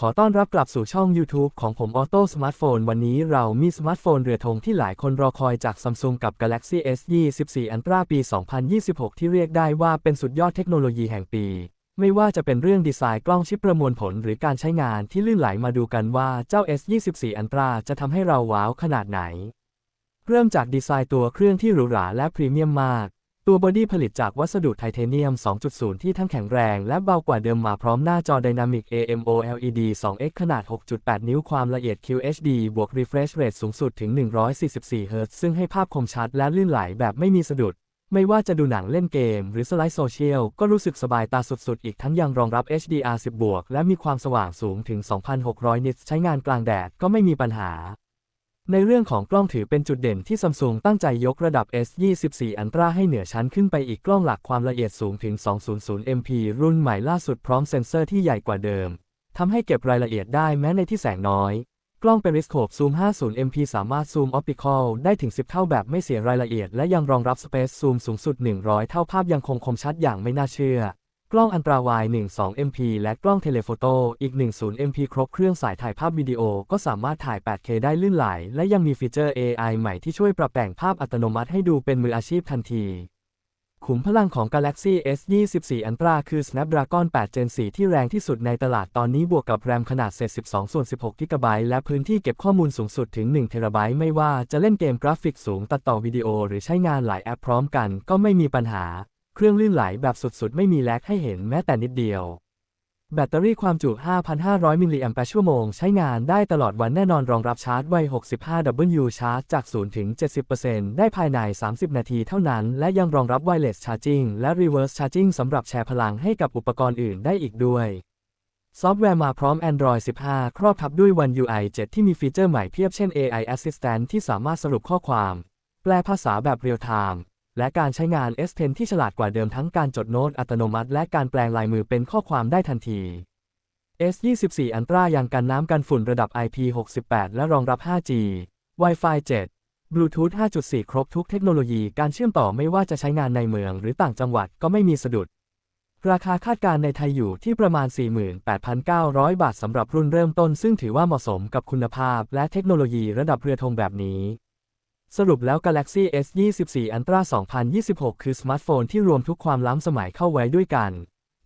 ขอต้อนรับกลับสู่ช่อง YouTube ของผม Auto Smartphone วันนี้เรามีสมาร์ทโฟนเรือธงที่หลายคนรอคอยจาก Samsung กับ Galaxy S 24 Ultra ปี 2026 ที่เรียกได้ว่าเป็นสุดยอดเทคโนโลยีแห่งปี ไม่ว่าจะเป็นเรื่องดีไซน์กล้องชิปประมวลผลหรือการใช้งานที่ลื่นไหลมาดูกันว่าเจ้า S 24 Ultra จะทำให้เราว้าวขนาดไหน เริ่มจากดีไซน์ตัวเครื่องที่หรูหราและพรีเมียมมาก ตัวบอดี้ผลิตจากวัสดุไทเทเนียม 2.0 ที่ทั้งแข็งแรงและเบากว่าเดิมมาพร้อมหน้าจอ Dynamic AMOLED 2X ขนาด 6.8 นิ้วความละเอียด QHD บวก Refresh Rate สูงสุดถึง 144 Hz ซึ่งให้ภาพคมชัดและลื่นไหลแบบไม่มีสะดุด ไม่ว่าจะดูหนังเล่นเกม หรือสไลด์โซเชียล ก็รู้สึกสบายตาสุดๆ อีกทั้งยังรองรับ HDR 10 บวก และมีความสว่างสูงถึง 2,600 นิตใช้งานกลางแดดก็ไม่มีปัญหา ในเรื่องของกล้องถือเป็นจุดเด่นที่ซัมซุงตั้งใจยกระดับ S24 Ultra ให้เหนือชั้นขึ้นไปอีกกล้องหลักความละเอียดสูงถึง 200 MP รุ่นใหม่ล่าสุดพร้อมเซ็นเซอร์ที่ใหญ่กว่าเดิม ทำให้เก็บรายละเอียดได้แม้ในที่แสงน้อย กล้อง Periscope Zoom 50 MP สามารถซูม Optical ได้ถึง 10 เท่าแบบไม่เสียรายละเอียด และยังรองรับ Space Zoom สูงสุด 100 เท่าภาพยังคงคมชัดอย่างไม่น่าเชื่อ กล้องอันตราวาย12 MP และกล้องเทเลโฟโต้อีก 10 MP ครบเครื่องสายถ่ายภาพวิดีโอก็สามารถถ่าย 8K ได้ลื่นไหล และยังมีฟีเจอร์ AI ใหม่ที่ช่วยปรับแต่งภาพอัตโนมัติให้ดูเป็นมืออาชีพทันที ขุมพลังของ Galaxy S24 Ultra คือ Snapdragon 8 Gen 4 ที่แรงที่สุดในตลาดตอนนี้บวกกับแรมขนาดเศษ 12 ส่วน 16 g b และพื้นที่เก็บข้อมูลสูงสุดถึง 1 t b ไม่ว่าจะเล่นเกมกราฟิกสูงตัดต่อวิดีโอหรือใช้งานหลายแอปพร้อมกันก็ไม่มีปัญหา เครื่องลื่นไหลแบบสุดๆ ไม่มีแลกให้เห็นแม้แต่นิดเดียว แบตเตอรี่ความจุ 5,500 มิลลิแอมป์ชั่วโมง ใช้งานได้ตลอดวันแน่นอนรองรับชาร์จไว 65W ชาร์จจาก 0 ถึง 70%ได้ภายใน 30 นาทีเท่านั้น และยังรองรับ Wireless Charging และ Reverse Charging สำหรับแชร์พลังให้กับอุปกรณ์อื่นได้อีกด้วยซอฟต์แวร์มาพร้อม Android 15 ครอบทับด้วย One UI 7 ที่มีฟีเจอร์ใหม่เพียบเช่น AI Assistant ที่สามารถสรุปข้อความ แปลภาษาแบบเรียลไทม์ และการใช้งาน S Pen ที่ฉลาดกว่าเดิมทั้งการจดโน้ตอัตโนมัติ และการแปลงลายมือเป็นข้อความได้ทันที S24 Ultra ยังกันน้ำกันฝุ่นระดับ IP68 และรองรับ 5G Wi-Fi 7 Bluetooth 5.4 ครบทุกเทคโนโลยีการเชื่อมต่อไม่ว่าจะใช้งานในเมืองหรือต่างจังหวัดก็ไม่มีสะดุด ราคาคาดการณ์ในไทยอยู่ที่ประมาณ 48,900 บาทสำหรับรุ่นเริ่มต้น ซึ่งถือว่าเหมาะสมกับคุณภาพและเทคโนโลยีระดับเรือธงแบบนี้ สรุปแล้ว Galaxy S24 Ultra 2026 คือสมาร์ทโฟนที่รวมทุกความล้ำสมัยเข้าไว้ด้วยกัน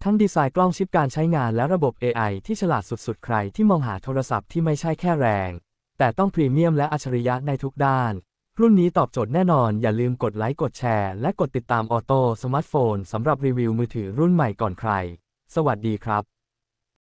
ทั้งดีไซน์กล้องชิปการใช้งานและระบบ AI ที่ฉลาดสุดๆ ใครที่มองหาโทรศัพท์ที่ไม่ใช่แค่แรง แต่ต้องพรีเมียมและอัจฉริยะในทุกด้าน รุ่นนี้ตอบโจทย์แน่นอน อย่าลืมกดไลค์กดแชร์ และกดติดตามออโต้สมาร์ทโฟนสำหรับรีวิวมือถือรุ่นใหม่ก่อนใคร สวัสดีครับ